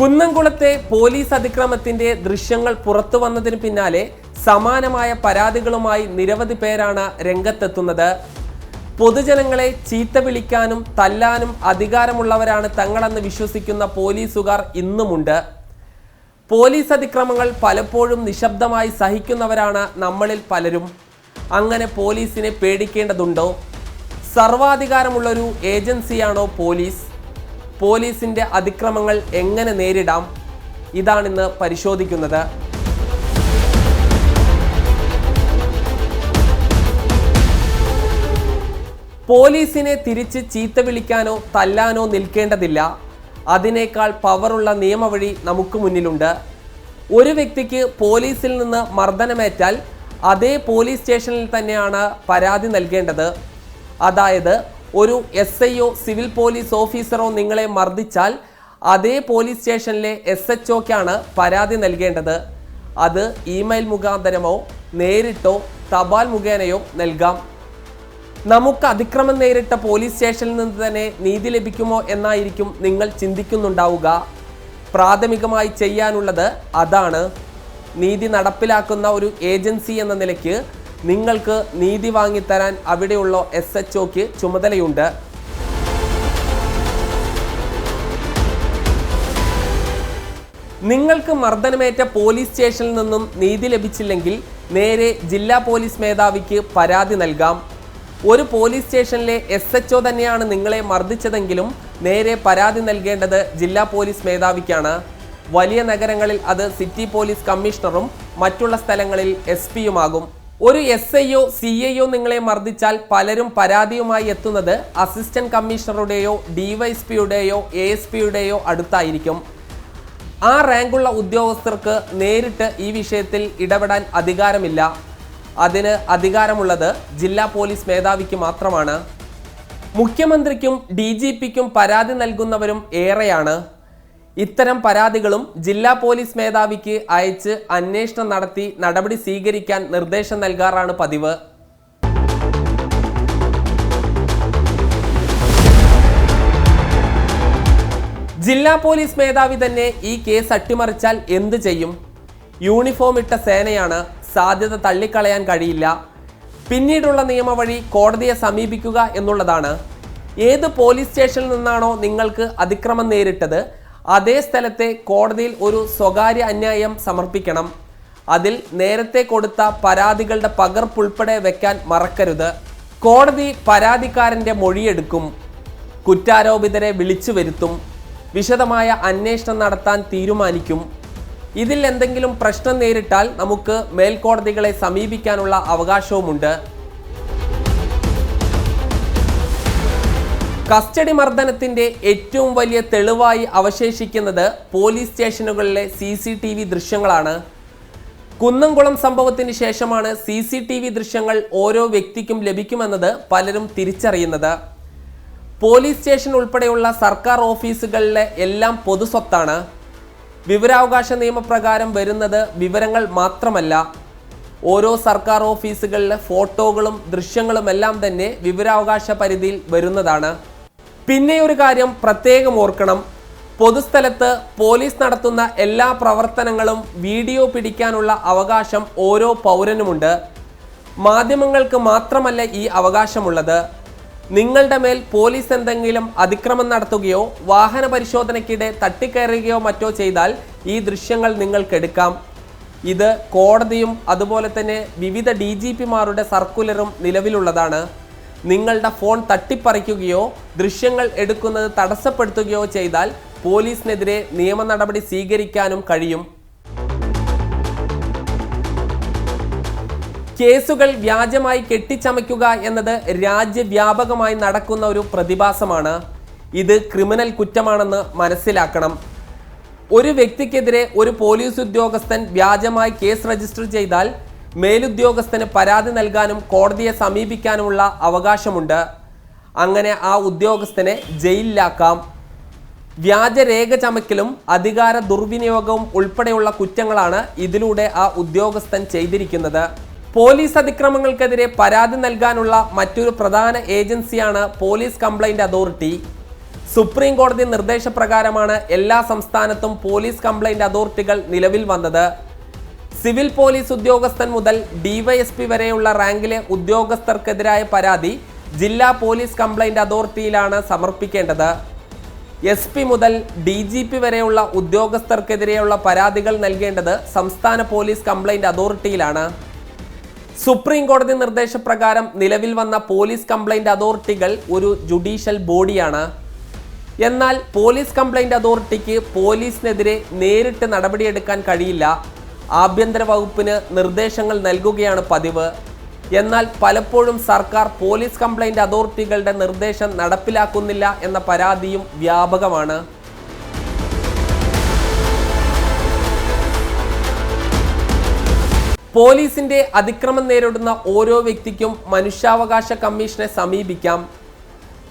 കുന്നംകുളത്തെ police അതിക്രമത്തിന്റെ ദൃശ്യങ്ങൾ പുറത്തു വന്നതിന് പിന്നാലെ സമാനമായ പരാതികളുമായി നിരവധി പേരാണ് രംഗത്തെത്തുന്നത്. പൊതുജനങ്ങളെ ചീത്ത വിളിക്കാനും തല്ലാനും അധികാരമുള്ളവരാണ് തങ്ങളെന്ന് വിശ്വസിക്കുന്ന പോലീസുകാർ ഇന്നുമുണ്ട്. പോലീസ് അതിക്രമങ്ങൾ പലപ്പോഴും നിശബ്ദമായി സഹിക്കുന്നവരാണ് നമ്മളിൽ പലരും. അങ്ങനെ പോലീസിനെ പേടിക്കേണ്ടതുണ്ടോ? സർവാധികാരമുള്ളൊരു ഏജൻസിയാണോ പോലീസ്? പോലീസിന്റെ അതിക്രമങ്ങൾ എങ്ങനെ നേരിടാം? ഇതാണിന്ന് പരിശോധിക്കുന്നത്. പോലീസിനെ തിരിച്ച് ചീത്ത വിളിക്കാനോ തല്ലാനോ നിൽക്കേണ്ടതില്ല. അതിനേക്കാൾ പവറുള്ള നിയമവഴി നമുക്ക് മുന്നിലുണ്ട്. ഒരു വ്യക്തിക്ക് പോലീസിൽ നിന്ന് മർദ്ദനമേറ്റാൽ അതേ പോലീസ് സ്റ്റേഷനിൽ തന്നെയാണ് പരാതി നൽകേണ്ടത്. അതായത് ഒരു എസ് ഐയോ സിവിൽ പോലീസ് ഓഫീസറോ നിങ്ങളെ മർദ്ദിച്ചാൽ അതേ പോലീസ് സ്റ്റേഷനിലെ എസ് എച്ച് ഒക്കാണ് പരാതി നൽകേണ്ടത്. അത് ഇമെയിൽ മുഖാന്തരമോ നേരിട്ടോ തപാൽ മുഖേനയോ നൽകാം. നമുക്ക് അതിക്രമം നേരിട്ട പോലീസ് സ്റ്റേഷനിൽ നിന്ന് തന്നെ നീതി ലഭിക്കുമോ എന്നായിരിക്കും നിങ്ങൾ ചിന്തിക്കുന്നുണ്ടാവുക. പ്രാഥമികമായി ചെയ്യാനുള്ളത് അതാണ്. നീതി നടപ്പിലാക്കുന്ന ഒരു ഏജൻസി എന്ന നിലയ്ക്ക് നിങ്ങൾക്ക് നീതി വാങ്ങിത്തരാൻ അവിടെയുള്ള എസ് എച്ച് ഒക്ക് ചുമതലയുണ്ട്. നിങ്ങൾക്ക് മർദ്ദനമേറ്റ പോലീസ് സ്റ്റേഷനിൽ നിന്നും നീതി ലഭിച്ചില്ലെങ്കിൽ നേരെ ജില്ലാ പോലീസ് മേധാവിക്ക് പരാതി നൽകാം. ഒരു പോലീസ് സ്റ്റേഷനിലെ എസ് എച്ച് തന്നെയാണ് നിങ്ങളെ മർദ്ദിച്ചതെങ്കിലും നേരെ പരാതി നൽകേണ്ടത് ജില്ലാ പോലീസ് മേധാവിക്കാണ്. വലിയ നഗരങ്ങളിൽ അത് സിറ്റി പോലീസ് കമ്മീഷണറും മറ്റുള്ള സ്ഥലങ്ങളിൽ എസ് പിയുമാകും ഒരു എസ് ഐയോ സി ഐയോ നിങ്ങളെ മർദ്ദിച്ചാൽ പലരും പരാതിയുമായി എത്തുന്നത് അസിസ്റ്റന്റ് കമ്മീഷണറുടെയോ ഡിവൈഎസ്പിയുടെയോ എ എസ് പിയുടെയോ അടുത്തായിരിക്കും. ആ റാങ്കുള്ള ഉദ്യോഗസ്ഥർക്ക് നേരിട്ട് ഈ വിഷയത്തിൽ ഇടപെടാൻ അധികാരമില്ല. അതിന് അധികാരമുള്ളത് ജില്ലാ പോലീസ് മേധാവിക്ക് മാത്രമാണ്. മുഖ്യമന്ത്രിക്കും ഡി പരാതി നൽകുന്നവരും ഏറെയാണ്. ഇത്തരം പരാതികളും ജില്ലാ പോലീസ് മേധാവിക്ക് അയച്ച് അന്വേഷണം നടത്തി നടപടി സ്വീകരിക്കാൻ നിർദ്ദേശം നൽകാറാണ് പതിവ്. ജില്ലാ പോലീസ് മേധാവി തന്നെ ഈ കേസ് അട്ടിമറിച്ചാൽ എന്തു ചെയ്യും? യൂണിഫോം ഇട്ട സേനയാണ് സാധ്യത തള്ളിക്കളയാൻ കഴിയില്ല. പിന്നീടുള്ള നിയമവഴി കോടതിയെ സമീപിക്കുക എന്നുള്ളതാണ്. ഏത് പോലീസ് സ്റ്റേഷനിൽ നിന്നാണോ നിങ്ങൾക്ക് അതിക്രമം നേരിട്ടത്? അതേ സ്ഥലത്തെ കോടതിയിൽ ഒരു സ്വകാര്യ അന്യായം സമർപ്പിക്കണം. അതിൽ നേരത്തെ കൊടുത്ത പരാതികളുടെ പകർപ്പുൾപ്പെടെ വെക്കാൻ മറക്കരുത്. കോടതി പരാതിക്കാരന്റെ മൊഴിയെടുക്കും. കുറ്റാരോപിതരെ വിളിച്ചു വരുത്തും. വിശദമായ അന്വേഷണം നടത്താൻ തീരുമാനിക്കും. ഇതിൽ എന്തെങ്കിലും പ്രശ്നം നേരിട്ടാൽ നമുക്ക് മേൽക്കോടതികളെ സമീപിക്കാനുള്ള അവകാശവുമുണ്ട്. കസ്റ്റഡി മർദ്ദനത്തിന്റെ ഏറ്റവും വലിയ തെളിവായി അവശേഷിക്കുന്നത് പോലീസ് സ്റ്റേഷനുകളിലെ സി സി ടി വി ദൃശ്യങ്ങളാണ്. കുന്നംകുളം സംഭവത്തിന് ശേഷമാണ് സി സി ടി വി ദൃശ്യങ്ങൾ ഓരോ വ്യക്തിക്കും ലഭിക്കുമെന്നത് പലരും തിരിച്ചറിയുന്നത്. പോലീസ് സ്റ്റേഷൻ ഉൾപ്പെടെയുള്ള സർക്കാർ ഓഫീസുകളിലെ എല്ലാം പൊതുസ്വത്താണ് വിവരാവകാശ നിയമപ്രകാരം വരുന്നത് വിവരങ്ങൾ മാത്രമല്ല. ഓരോ സർക്കാർ ഓഫീസുകളിലെ ഫോട്ടോകളും ദൃശ്യങ്ങളുമെല്ലാം തന്നെ വിവരാവകാശ പരിധിയിൽ വരുന്നതാണ്. പിന്നെ ഒരു കാര്യം പ്രത്യേകം ഓർക്കണം. പൊതുസ്ഥലത്ത് പോലീസ് നടത്തുന്ന എല്ലാ പ്രവർത്തനങ്ങളും വീഡിയോ പിടിക്കാനുള്ള അവകാശം ഓരോ പൗരനുമുണ്ട്. മാധ്യമങ്ങൾക്ക് മാത്രമല്ല ഈ അവകാശമുള്ളത്. നിങ്ങളുടെ മേൽ പോലീസ് എന്തെങ്കിലും അതിക്രമം നടത്തുകയോ വാഹന പരിശോധനയ്ക്കിടെ തട്ടിക്കയറുകയോ മറ്റോ ചെയ്താൽ ഈ ദൃശ്യങ്ങൾ നിങ്ങൾക്കെടുക്കാം ഇത് കോടതിയും അതുപോലെ തന്നെ വിവിധ ഡി സർക്കുലറും നിലവിലുള്ളതാണ്. നിങ്ങളുടെ ഫോൺ തട്ടിപ്പറിക്കുകയോ ദൃശ്യങ്ങൾ എടുക്കുന്നത് തടസ്സപ്പെടുത്തുകയോ ചെയ്താൽ പോലീസിനെതിരെ നിയമ നടപടി സ്വീകരിക്കാനും കഴിയും. കേസുകൾ വ്യാജമായി കെട്ടിച്ചമയ്ക്കുക എന്നത് രാജ്യവ്യാപകമായി നടക്കുന്ന ഒരു പ്രതിഭാസമാണ്. ഇത് ക്രിമിനൽ കുറ്റമാണെന്ന് മനസ്സിലാക്കണം. ഒരു വ്യക്തിക്കെതിരെ ഒരു പോലീസ് ഉദ്യോഗസ്ഥൻ വ്യാജമായി കേസ് രജിസ്റ്റർ ചെയ്താൽ മേലുദ്യോഗസ്ഥന് പരാതി നൽകാനും കോടതിയെ സമീപിക്കാനുമുള്ള അവകാശമുണ്ട്. അങ്ങനെ ആ ഉദ്യോഗസ്ഥനെ ജയിലിലാക്കാം. വ്യാജരേഖ ചമക്കലും അധികാര ദുർവിനിയോഗവും ഉൾപ്പെടെയുള്ള കുറ്റങ്ങളാണ് ഇതിലൂടെ ആ ഉദ്യോഗസ്ഥൻ ചെയ്തിരിക്കുന്നത്. പോലീസ് അതിക്രമങ്ങൾക്കെതിരെ പരാതി നൽകാനുള്ള മറ്റൊരു പ്രധാന ഏജൻസിയാണ് പോലീസ് കംപ്ലൈന്റ് അതോറിറ്റി. സുപ്രീം കോടതി നിർദ്ദേശപ്രകാരമാണ് എല്ലാ സംസ്ഥാനത്തും പോലീസ് കംപ്ലൈന്റ് അതോറിറ്റികൾ നിലവിൽ വന്നത്. സിവിൽ പോലീസ് ഉദ്യോഗസ്ഥൻ മുതൽ ഡിവൈഎസ്പി വരെയുള്ള റാങ്കിലെ ഉദ്യോഗസ്ഥർക്കെതിരായ പരാതി ജില്ലാ പോലീസ് കംപ്ലൈന്റ് അതോറിറ്റിയിലാണ് സമർപ്പിക്കേണ്ടത്. എസ് പി മുതൽ ഡി ജി പി വരെയുള്ള ഉദ്യോഗസ്ഥർക്കെതിരെയുള്ള പരാതികൾ നൽകേണ്ടത് സംസ്ഥാന പോലീസ് കംപ്ലൈന്റ് അതോറിറ്റിയിലാണ്. സുപ്രീം കോടതി നിർദ്ദേശപ്രകാരം നിലവിൽ വന്ന പോലീസ് കംപ്ലൈന്റ് അതോറിറ്റികൾ ഒരു ജുഡീഷ്യൽ ബോഡിയാണ്. എന്നാൽ പോലീസ് കംപ്ലൈന്റ് അതോറിറ്റിക്ക് പോലീസിനെതിരെ നേരിട്ട് നടപടിയെടുക്കാൻ കഴിയില്ല. ആഭ്യന്തര വകുപ്പിന് നിർദ്ദേശങ്ങൾ നൽകുകയാണ് പതിവ്. എന്നാൽ പലപ്പോഴും സർക്കാർ പോലീസ് കംപ്ലൈന്റ് അതോറിറ്റികളുടെ നിർദ്ദേശം നടപ്പിലാക്കുന്നില്ല എന്ന പരാതിയും വ്യാപകമാണ്. പോലീസിന്റെ അതിക്രമം നേരിടുന്ന ഓരോ വ്യക്തിക്കും മനുഷ്യാവകാശ കമ്മീഷനെ സമീപിക്കാം.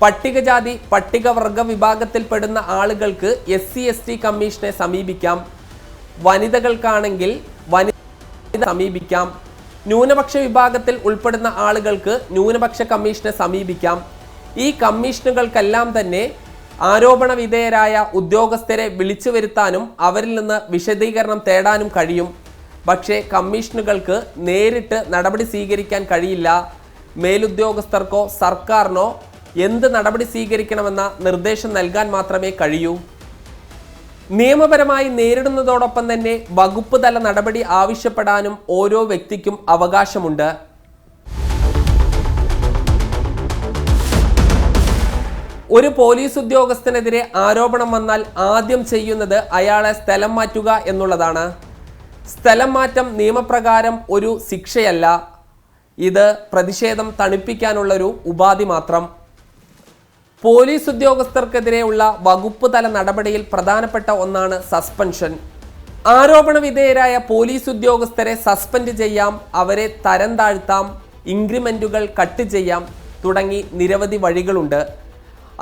പട്ടികജാതി പട്ടികവർഗ വിഭാഗത്തിൽപ്പെടുന്ന ആളുകൾക്ക് എസ് സി എസ് ടി കമ്മീഷനെ സമീപിക്കാം. വനിതകൾക്കാണെങ്കിൽ വനിത സമീപിക്കാം. ന്യൂനപക്ഷ വിഭാഗത്തിൽ ഉൾപ്പെടുന്ന ആളുകൾക്ക് ന്യൂനപക്ഷ കമ്മീഷനെ സമീപിക്കാം. ഈ കമ്മീഷനുകൾക്കെല്ലാം തന്നെ ആരോപണ വിധേയരായ ഉദ്യോഗസ്ഥരെ വിളിച്ചു വരുത്താനും അവരിൽ നിന്ന് വിശദീകരണം തേടാനും കഴിയും. പക്ഷേ കമ്മീഷനുകൾക്ക് നേരിട്ട് നടപടി സ്വീകരിക്കാൻ കഴിയില്ല. മേലുദ്യോഗസ്ഥർക്കോ സർക്കാരിനോ എന്ത് നടപടി സ്വീകരിക്കണമെന്ന നിർദ്ദേശം നൽകാൻ മാത്രമേ കഴിയൂ. നിയമപരമായി നേരിടുന്നതോടൊപ്പം തന്നെ വകുപ്പ് തല നടപടി ആവശ്യപ്പെടാനും ഓരോ വ്യക്തിക്കും അവകാശമുണ്ട്. ഒരു പോലീസ് ഉദ്യോഗസ്ഥനെതിരെ ആരോപണം വന്നാൽ ആദ്യം ചെയ്യുന്നത് അയാളെ സ്ഥലം മാറ്റുക എന്നുള്ളതാണ്. സ്ഥലം മാറ്റം നിയമപ്രകാരം ഒരു ശിക്ഷയല്ല. ഇത് പ്രതിഷേധം തണുപ്പിക്കാനുള്ളൊരു ഉപാധി മാത്രം. പോലീസ് ഉദ്യോഗസ്ഥർക്കെതിരെയുള്ള വകുപ്പ് തല നടപടിയിൽ പ്രധാനപ്പെട്ട ഒന്നാണ് സസ്പെൻഷൻ. ആരോപണ വിധേയരായ പോലീസ് ഉദ്യോഗസ്ഥരെ സസ്പെൻഡ് ചെയ്യാം അവരെ തരം താഴ്ത്താം ഇൻക്രിമെന്റുകൾ കട്ട് ചെയ്യാം തുടങ്ങി നിരവധി വഴികളുണ്ട്.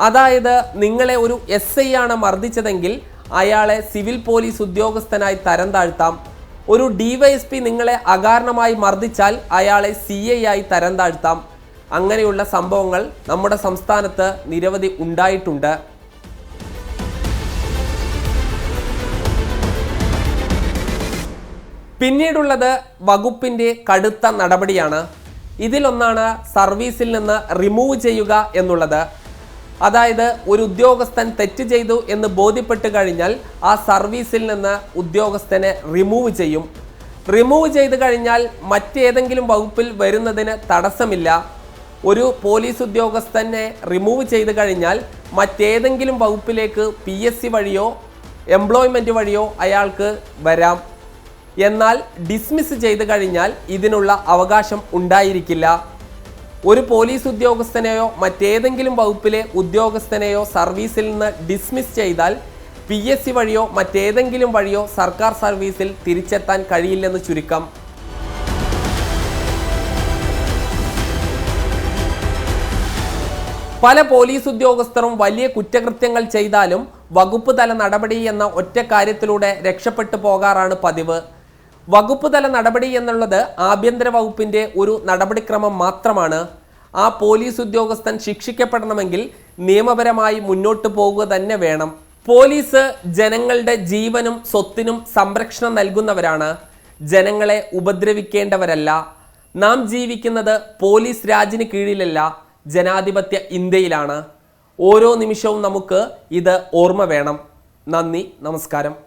അതായത് നിങ്ങളെ ഒരു എസ് ഐ ആണ് മർദ്ദിച്ചതെങ്കിൽ അയാളെ സിവിൽ പോലീസ് ഉദ്യോഗസ്ഥനായി തരം താഴ്ത്താം. ഒരു ഡിവൈഎസ്പി നിങ്ങളെ അകാരണമായി മർദ്ദിച്ചാൽ അയാളെ സി ആയി തരം താഴ്ത്താം. അങ്ങനെയുള്ള സംഭവങ്ങൾ നമ്മുടെ സംസ്ഥാനത്ത് നിരവധി ഉണ്ടായിട്ടുണ്ട്. പിന്നീടുള്ളത് വകുപ്പിന്റെ കടുത്ത നടപടിയാണ്. ഇതിലൊന്നാണ് സർവീസിൽ നിന്ന് റിമൂവ് ചെയ്യുക എന്നുള്ളത്. അതായത് ഒരു ഉദ്യോഗസ്ഥൻ തെറ്റ് ചെയ്തു എന്ന് ബോധ്യപ്പെട്ട് കഴിഞ്ഞാൽ ആ സർവീസിൽ നിന്ന് ഉദ്യോഗസ്ഥനെ റിമൂവ് ചെയ്യും. റിമൂവ് ചെയ്ത് കഴിഞ്ഞാൽ മറ്റേതെങ്കിലും വകുപ്പിൽ വരുന്നതിന് തടസ്സമില്ല. ഒരു പോലീസ് ഉദ്യോഗസ്ഥനെ റിമൂവ് ചെയ്ത് കഴിഞ്ഞാൽ മറ്റേതെങ്കിലും വകുപ്പിലേക്ക് പി എസ് സി വഴിയോ എംപ്ലോയ്മെന്റ് വഴിയോ അയാൾക്ക് വരാം. എന്നാൽ ഡിസ്മിസ് ചെയ്ത് കഴിഞ്ഞാൽ ഇതിനുള്ള അവകാശം ഉണ്ടായിരിക്കില്ല. ഒരു പോലീസ് ഉദ്യോഗസ്ഥനെയോ മറ്റേതെങ്കിലും വകുപ്പിലെ ഉദ്യോഗസ്ഥനെയോ സർവീസിൽ നിന്ന് ഡിസ്മിസ് ചെയ്താൽ പി എസ് സി വഴിയോ മറ്റേതെങ്കിലും വഴിയോ സർക്കാർ സർവീസിൽ തിരിച്ചെത്താൻ കഴിയില്ലെന്ന് ചുരുക്കം. പല പോലീസ് ഉദ്യോഗസ്ഥരും വലിയ കുറ്റകൃത്യങ്ങൾ ചെയ്താലും വകുപ്പ് തല നടപടി എന്ന ഒറ്റ കാര്യത്തിലൂടെ രക്ഷപ്പെട്ടു പോകാറാണ് പതിവ്. വകുപ്പ് തല നടപടി എന്നുള്ളത് ആഭ്യന്തര വകുപ്പിന്റെ ഒരു നടപടിക്രമം മാത്രമാണ്. ആ പോലീസ് ഉദ്യോഗസ്ഥൻ ശിക്ഷിക്കപ്പെടണമെങ്കിൽ നിയമപരമായി മുന്നോട്ട് പോവുക തന്നെ വേണം. പോലീസ് ജനങ്ങളുടെ ജീവനും സ്വത്തിനും സംരക്ഷണം നൽകുന്നവരാണ്. ജനങ്ങളെ ഉപദ്രവിക്കേണ്ടവരല്ല. നാം ജീവിക്കുന്നത് പോലീസ് രാജിന് കീഴിലല്ല. ജനാധിപത്യ ഇന്ത്യയിലാണ്. ഓരോ നിമിഷവും നമുക്ക് ഇത് ഓർമ്മ വേണം. നന്ദി നമസ്കാരം.